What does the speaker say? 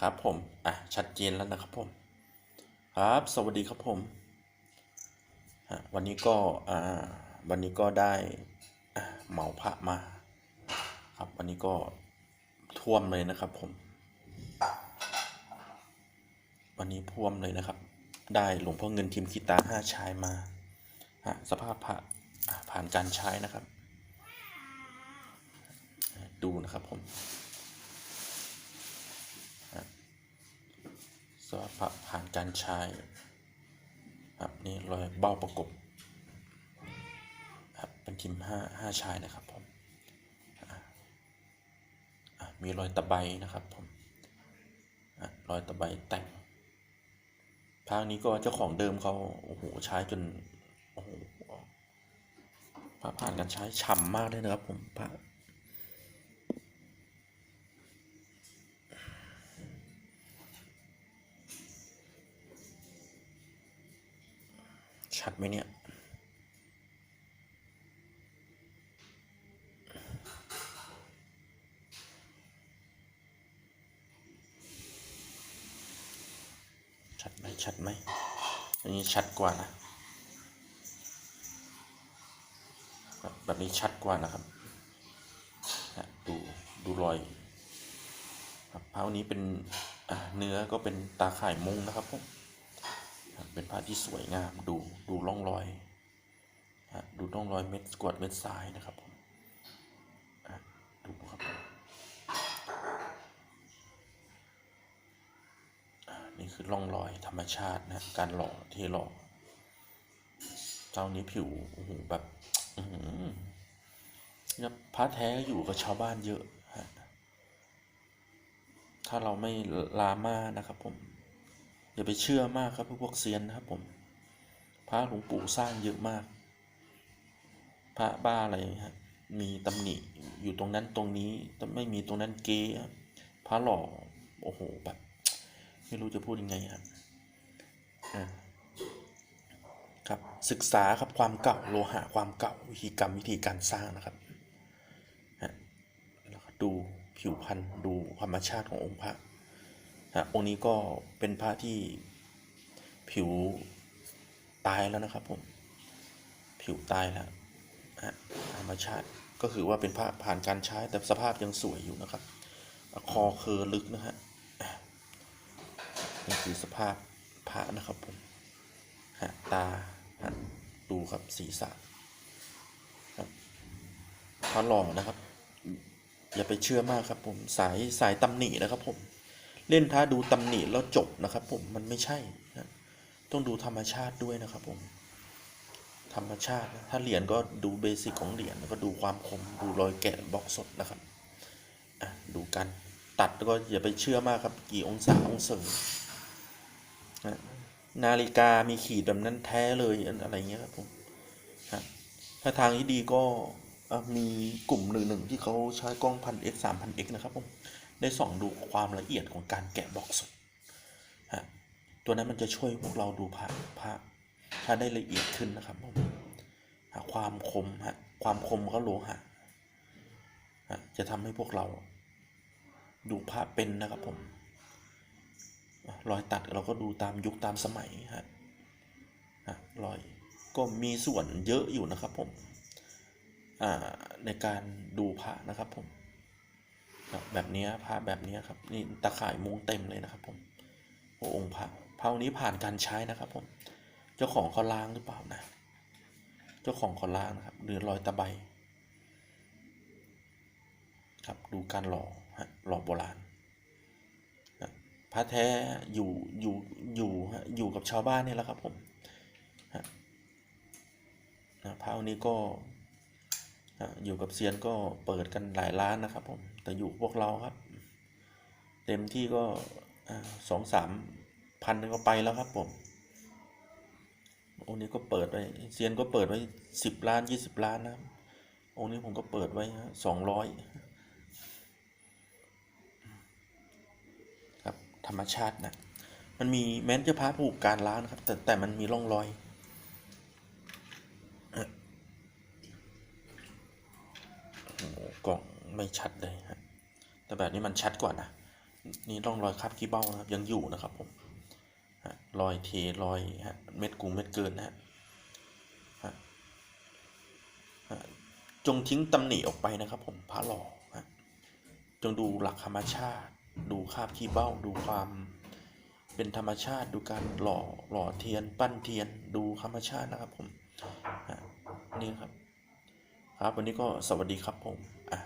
ครับผม อะ ชัดเจนแล้วนะครับผม ครับ สวัสดีครับผม วันนี้ก็ อ่า วันนี้ก็ได้เหมาพระมา ครับ วันนี้ก็ท่วมเลยนะครับผม วันนี้ท่วมเลยนะครับ ได้หลวงพ่อเงินทิมคิตาห้าชายมาฮะสภาพพระผ่านการใช้นะครับ ดูนะครับผม สภาพระผ่านการใช้ครับนี่รอยเบ้าประกบครับเป็นทิมห้าห้าชายนะครับผมมีรอยตะไบนะครับผมรอยตะไบแต่งภาคนี้ก็เจ้าของเดิมเขาโอ้โหใช้จนโอ้โหพระผ่านการใช้ฉ่ำมากเลยนะครับผมพระ ชัดไหมเนี่ย ชัดไหมชัดไหมอันนี้ชัดกว่านะ แบบนี้ชัดกว่านะครับดูดูรอยครับผ้านี้เป็นเนื้อก็เป็นตาข่ายมุงนะครับผม เป็นผ้าที่สวยงามดูดูร่องรอยฮะดูร่องรอยเม็ดกวดเม็ดทรายนะครับผมดูครับผมนี่คือร่องรอยธรรมชาตินะการหล่อเทหล่อเจ้านี้ผิวโอ้โหแบบนี่ยพระแท้อยู่กับชาวบ้านเยอะฮะถ้าเราไม่ลาม่านะครับผม อย่าไปเชื่อมากครับพวกเซียนนะครับผมพระหลวงปู่สร้างเยอะมาก พระบ้าอะไรฮะมีตำหนิอยู่ตรงนั้นตรงนี้ไม่มีตรงนั้นเก๊พระหล่อโอ้โหแบบไม่รู้จะพูดยังไงครับอ่าครับศึกษาครับความเก่าโลหะความเก่าวิธีกรรมวิธีการสร้างนะครับฮะแล้วก็ดูผิวพรรณดูธรรมชาติขององค์พระ ฮะองค์นี้ก็เป็นพระที่ผิวตายแล้วนะครับผมผิวตายแล้วฮะธรรมชาติก็คือว่าเป็นพระผ่านการใช้แต่สภาพยังสวยอยู่นะครับ คอเคอลึกนะฮะอะนี่คือสภาพพระนะครับผมฮะตาฮะดูครับศีรษะครับพระหล่อนะครับ อย่าไปเชื่อมากครับผมสายสายตำหนินะครับผม เล่นท้าดูตำหนิแล้วจบนะครับ ผมมันไม่ใช่นะต้องดูธรรมชาติด้วยนะครับ ผม ธรรมชาติ ถ้าเหรียญก็ดูเบสิกของเหรียญแล้วก็ดูความคมดูรอยแกะบล็อกสดนะครับอะดูกันตัดก็อย่าไปเชื่อมากครับ กี่องศาองศานะนาฬิกามีขีดแบบนั้นแท้เลยอะไรเงี้ยครับผมฮะถ้าทางที่ดีก็มีกลุ่มหนึ่งหนึ่งที่เขาใช้กล้องพันเอ็กสามพันเอ็กนะครับผม ได้ส่องดูความละเอียดของการแกะบ็อกสดฮะตัวนั้นมันจะช่วยพวกเราดูภาพภาพถ้าได้ละเอียดขึ้นนะครับผมความคมฮะความคมก็โลหะฮะจะทำให้พวกเรา ดูภาพเป็นนะครับผมรอยตัดเราก็ดูตามยุคตามสมัยฮะฮะรอยก็มีส่วนเยอะอยู่นะครับผมอ่าในการดูพระนะครับผม ครับแบบนี้พระแบบนี้ครับนี่ตะข่ายมุ้งเต็มเลยนะครับ ผมโอ้องค์พระพระองค์นี้ผ่านการใช้นะครับ ผม เจ้าของเขาล้างหรือเปล่านะ เจ้าของเขาล้างนะครับหรือรอยตะไบครับดูการหล่อฮะหล่อโบราณพระแท้อยู่อยู่อยู่ฮะอยู่กับชาวบ้านเนี่ยแหละครับผมฮะนะพระองค์นี้ก็ อยู่กับเซียนก็เปิดกันหลายร้านนะครับ ผม แต่อยู่พวกเราครับ เต็มที่ก็สองสามพันก็ไปแล้วครับผมองค์นี้ก็เปิดไว้เซียนก็เปิดไว้สิบล้านยี่สิบล้านนะครับองค์นี้ผมก็เปิดไว้สองร้อยครับธรรมชาตินะมันมีแม้นจะพาผูกการล้างนะครับ แต่แต่มันมีร่องรอย โอ้โหกล่อง ไม่ชัดเลยฮะแต่แบบนี้มันชัดกว่านะนี่ร่องรอยคราบขี้เบ้านะครับยังอยู่นะครับผมรอยเทรอยฮะเม็ดกูเม็ดเกินนะฮะจงทิ้งตำหนิออกไปนะครับ ผมพระหล่อฮะจงดูหลักธรรมชาติ ดูคราบขี้เบ้า ดูความเป็นธรรมชาติ ดูการหล่อหล่อเทียน ปั้นเทียน ดูธรรมชาตินะครับผมนี่ครับ ครับวันนี้ก็สวัสดีครับผมอะ